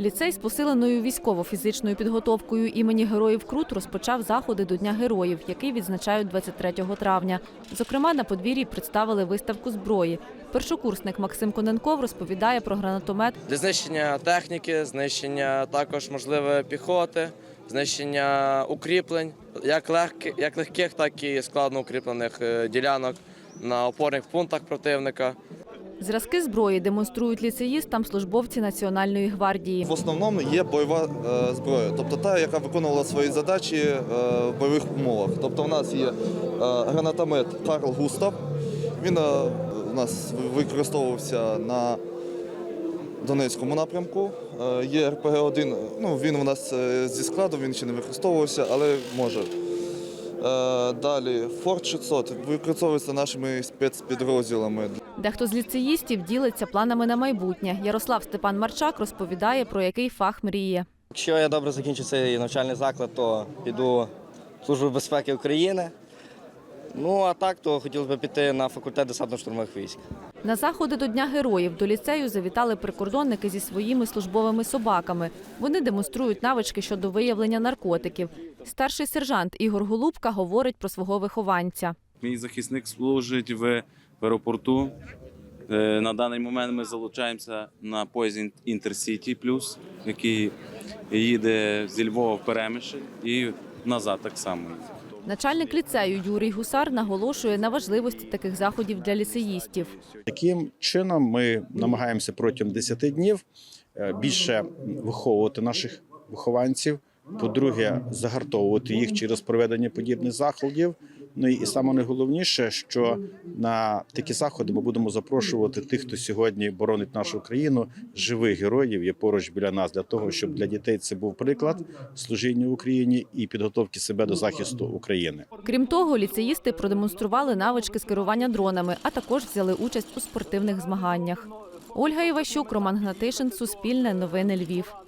Ліцей з посиленою військово-фізичною підготовкою імені Героїв Крут розпочав заходи до Дня героїв, який відзначають 23 травня. Зокрема, на подвір'ї представили виставку зброї. Першокурсник Максим Коненков розповідає про гранатомет для знищення техніки, знищення також можливе піхоти, знищення укріплень, як легких, як легких, так і складно укріплених е, ділянок на опорних пунктах противника. Зразки зброї демонструють ліцеїстам службовці Національної гвардії. В основному є бойова е, зброя, тобто та, яка виконувала свої задачі е, в бойових умовах. Тобто в нас є е, гранатомет Карл Густав. Він у нас використовувався на Донецькому напрямку. Є РПГ-1, ну, він у нас зі складу, він ще не використовувався, але може. Е, Далі Форт 600 використовується нашими спецпідрозділами. Дехто з ліцеїстів ділиться планами на майбутнє. Ярослав Степан Марчак розповідає, про який фах мріє. Якщо я добре закінчу цей навчальний заклад, то піду в Службу безпеки України. Ну а так, то хотілося б піти на факультет десантно-штурмових військ. На заходи до Дня героїв до ліцею завітали прикордонники зі своїми службовими собаками. Вони демонструють навички щодо виявлення наркотиків. Старший сержант Ігор Голубка говорить про свого вихованця. Мій захисник служить в аеропорту. Е, На даний момент ми залучаємося на поїзд Інтерсіті Плюс, який їде зі Львова в Перемишль і назад так само. Начальник ліцею Юрій Гусар наголошує на важливості таких заходів для ліцеїстів. Таким чином ми намагаємося протягом 10 днів е, більше виховувати наших вихованців. По-друге, загартовувати їх через проведення подібних заходів. Ну і саме найголовніше, що на такі заходи ми будемо запрошувати тих, хто сьогодні боронить нашу країну, живих героїв є поруч біля нас, для того, щоб для дітей це був приклад служіння Україні і підготовки себе до захисту України. Крім того, ліцеїсти продемонстрували навички з керування дронами, а також взяли участь у спортивних змаганнях. Ольга Іващук, Роман Гнатишин, Суспільне, Новини Львів.